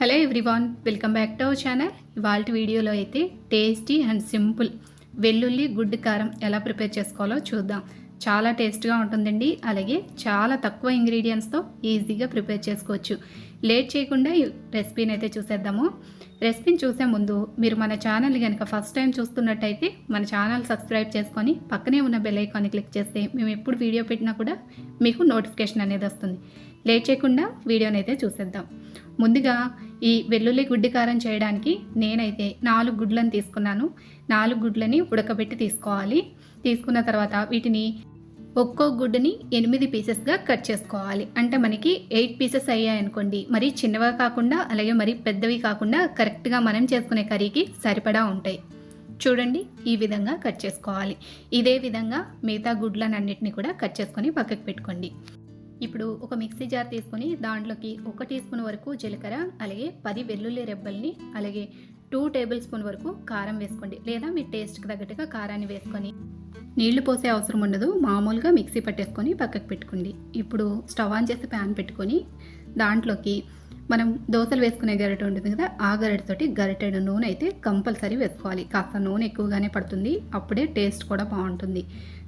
Hello everyone welcome back to our channel ఇవాళ వీడియోలో అయితే టేస్టీ అండ్ సింపుల్ వెల్లుల్లి గుడ్డు కారం ఎలా ప్రిపేర్ చేసుకోవాలో చూద్దాం. చాలా టేస్ట్గా ఉంటుందండి. అలాగే చాలా తక్కువ ఇంగ్రీడియంట్స్తో ఈజీగా ప్రిపేర్ చేసుకోవచ్చు. లేట్ చేయకుండా ఈ రెసిపీని అయితే చూసేద్దాము. రెసిపీని చూసే ముందు మీరు మన ఛానల్ కనుక ఫస్ట్ టైం చూస్తున్నట్టయితే మన ఛానల్ సబ్స్క్రైబ్ చేసుకొని పక్కనే ఉన్న బెల్ ఐకాన్ని క్లిక్ చేస్తే మేము ఎప్పుడు వీడియో పెట్టినా కూడా మీకు నోటిఫికేషన్ అనేది వస్తుంది. లేట్ చేయకుండా వీడియోని అయితే చూసేద్దాం. ముందుగా ఈ వెల్లుల్లి గుడ్డి కారం చేయడానికి నేనైతే నాలుగు గుడ్లను తీసుకున్నాను. నాలుగు గుడ్లని ఉడకబెట్టి తీసుకోవాలి. తీసుకున్న తర్వాత వీటిని ఒక్కో గుడ్డుని ఎనిమిది పీసెస్గా కట్ చేసుకోవాలి. అంటే మనకి ఎయిట్ పీసెస్ అయ్యాయి అనుకోండి. మరి చిన్నవి కాకుండా అలాగే మరి పెద్దవి కాకుండా కరెక్ట్గా మనం చేసుకునే కర్రీకి సరిపడా ఉంటాయి. చూడండి ఈ విధంగా కట్ చేసుకోవాలి. ఇదే విధంగా మిగతా గుడ్లనన్నిటిని కూడా కట్ చేసుకొని పక్కకు పెట్టుకోండి. ఇప్పుడు ఒక మిక్సీ జార్ తీసుకొని దాంట్లోకి ఒక టీ స్పూన్ వరకు జీలకర్ర అలాగే పది వెల్లుల్లి రెబ్బల్ని అలాగే టూ టేబుల్ స్పూన్ వరకు కారం వేసుకోండి. లేదా మీ టేస్ట్కి తగ్గట్టుగా కారాన్ని వేసుకొని. నీళ్ళు పోసే అవసరం ఉండదు. మామూలుగా మిక్సీ పట్టేసుకొని పక్కకు పెట్టుకోండి. ఇప్పుడు స్టవ్ ఆన్ చేసి ప్యాన్ పెట్టుకొని దాంట్లోకి మనం దోశలు వేసుకునే గరిటె ఉంటుంది కదా ఆ గరిటెతోటి గరిటెడు నూనె అయితే కంపల్సరీ వేసుకోవాలి. కాస్త నూనె ఎక్కువగానే పడుతుంది. అప్పుడే టేస్ట్ కూడా బాగుంటుంది.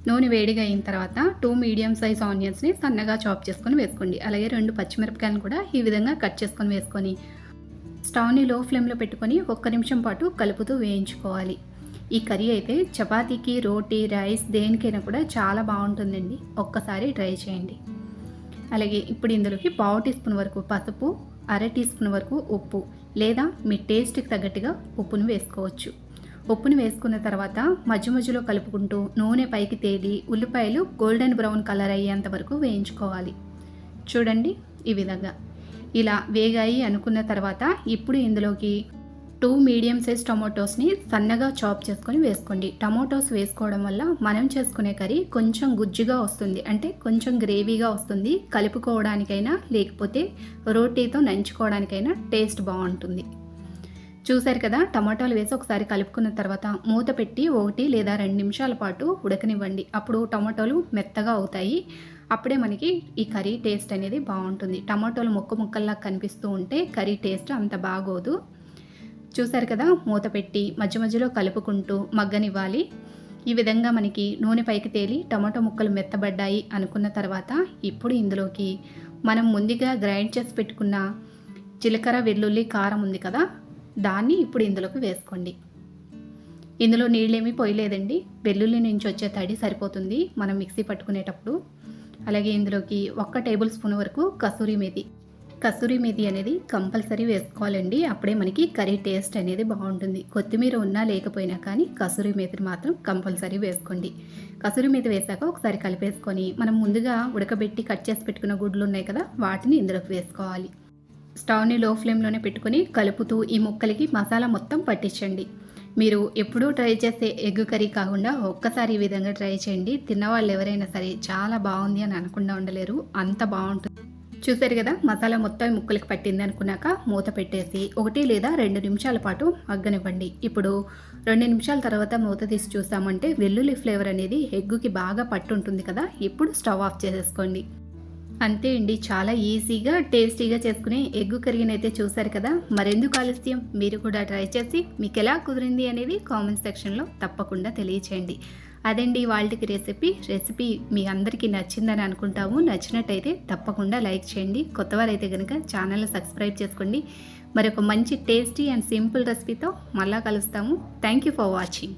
నూనె వేడిగా అయిన తర్వాత టూ మీడియం సైజ్ ఆనియన్స్ని సన్నగా చాప్ చేసుకొని వేసుకోండి. అలాగే రెండు పచ్చిమిరపకాయలను కూడా ఈ విధంగా కట్ చేసుకొని వేసుకొని స్టవ్ని లో ఫ్లేమ్లో పెట్టుకొని ఒక్క నిమిషం పాటు కలుపుతూ వేయించుకోవాలి. ఈ కర్రీ అయితే చపాతీకి రోటీ రైస్ దేనికైనా కూడా చాలా బాగుంటుందండి. ఒక్కసారి ట్రై చేయండి. అలాగే ఇప్పుడు ఇందులోకి పావు టీ స్పూన్ వరకు పసుపు అర టీ స్పూన్ వరకు ఉప్పు లేదా మీ టేస్ట్కి తగ్గట్టుగా ఉప్పును వేసుకోవచ్చు. పప్పుని వేసుకున్న తర్వాత మధ్య మధ్యలో కలుపుకుంటూ నూనె పైకి తేలి ఉల్లిపాయలు గోల్డెన్ బ్రౌన్ కలర్ అయ్యేంత వరకు వేయించుకోవాలి. చూడండి ఈ విధంగా. ఇలా వేగాయి అనుకున్న తర్వాత ఇప్పుడు ఇందులోకి టూ మీడియం సైజ్ టమాటోస్ని సన్నగా చాప్ చేసుకొని వేసుకోండి. టమాటోస్ వేసుకోవడం వల్ల మనం చేసుకునే కర్రీ కొంచెం గుజ్జుగా వస్తుంది. అంటే కొంచెం గ్రేవీగా వస్తుంది. కలుపుకోవడానికైనా లేకపోతే రోటీతో నంచుకోవడానికైనా టేస్ట్ బాగుంటుంది. చూశారు కదా టమాటాలు వేసి ఒకసారి కలుపుకున్న తర్వాత మూత పెట్టి ఒకటి లేదా రెండు నిమిషాల పాటు ఉడకనివ్వండి. అప్పుడు టమాటోలు మెత్తగా అవుతాయి. అప్పుడే మనకి ఈ కర్రీ టేస్ట్ అనేది బాగుంటుంది. టమాటోలు ముక్క ముక్కల్లా కనిపిస్తూ ఉంటే కర్రీ టేస్ట్ అంత బాగోదు. చూశారు కదా మూత పెట్టి మధ్య మధ్యలో కలుపుకుంటూ మగ్గనివ్వాలి. ఈ విధంగా మనకి నూనె పైకి తేలి టమాటో ముక్కలు మెత్తబడ్డాయి అనుకున్న తర్వాత ఇప్పుడు ఇందులోకి మనం ముందుగా గ్రైండ్ చేసి పెట్టుకున్న జీలకర్ర వెల్లుల్లి కారం ఉంది కదా దాన్ని ఇప్పుడు ఇందులోకి వేసుకోండి. ఇందులో నీళ్ళేమీ పోయలేదండి. వెల్లుల్లి నుంచి వచ్చే తడి సరిపోతుంది. మనం మిక్సీ పట్టుకునేటప్పుడు. అలాగే ఇందులోకి ఒక్క టేబుల్ స్పూన్ వరకు కసూరి మేతి. కసూరి మేతి అనేది కంపల్సరీ వేసుకోవాలండి. అప్పుడే మనకి కర్రీ టేస్ట్ అనేది బాగుంటుంది. కొత్తిమీర ఉన్నా లేకపోయినా కానీ కసూరి మేతిని మాత్రం కంపల్సరీ వేసుకోండి. కసూరి మేతి వేసాక ఒకసారి కలిపేసుకొని మనం ముందుగా ఉడకబెట్టి కట్ చేసి పెట్టుకున్న గుడ్లు ఉన్నాయి కదా వాటిని ఇందులోకి వేసుకోవాలి. స్టవ్ని లో ఫ్లేమ్లోనే పెట్టుకొని కలుపుతూ ఈ ముక్కలకి మసాలా మొత్తం పట్టించండి. మీరు ఎప్పుడూ ట్రై చేసే ఎగ్ కర్రీ కాకుండా ఒక్కసారి ఈ విధంగా ట్రై చేయండి. తిన్నవాళ్ళు ఎవరైనా సరే చాలా బాగుంది అని అనకుండా ఉండలేరు. అంత బాగుంటుంది. చూసారు కదా మసాలా మొత్తం ముక్కలకి పట్టింది అనుకున్నాక మూత పెట్టేసి ఒకటి లేదా రెండు నిమిషాల పాటు మగ్గనివ్వండి. ఇప్పుడు రెండు నిమిషాల తర్వాత మూత తీసి చూసామంటే వెల్లుల్లి ఫ్లేవర్ అనేది ఎగ్గుకి బాగా పట్టు ఉంటుంది కదా ఇప్పుడు స్టవ్ ఆఫ్ చేసేసుకోండి. అంతే అండి. చాలా ఈజీగా టేస్టీగా చేసుకునే ఎగ్గు కర్రీని అయితే చూసారు కదా. మరెందుకు ఆలస్యం? మీరు కూడా ట్రై చేసి మీకు ఎలా కుదిరింది అనేది కామెంట్ సెక్షన్లో తప్పకుండా తెలియచేయండి. అదండి వాళ్ళకి రెసిపీ. రెసిపీ మీ అందరికీ నచ్చిందని అనుకుంటాము. నచ్చినట్టయితే తప్పకుండా లైక్ చేయండి. కొత్తవారైతే కనుక ఛానల్ సబ్స్క్రైబ్ చేసుకోండి. మరొక మంచి టేస్టీ అండ్ సింపుల్ రెసిపీతో మళ్ళా కలుస్తాము. Thank you for watching.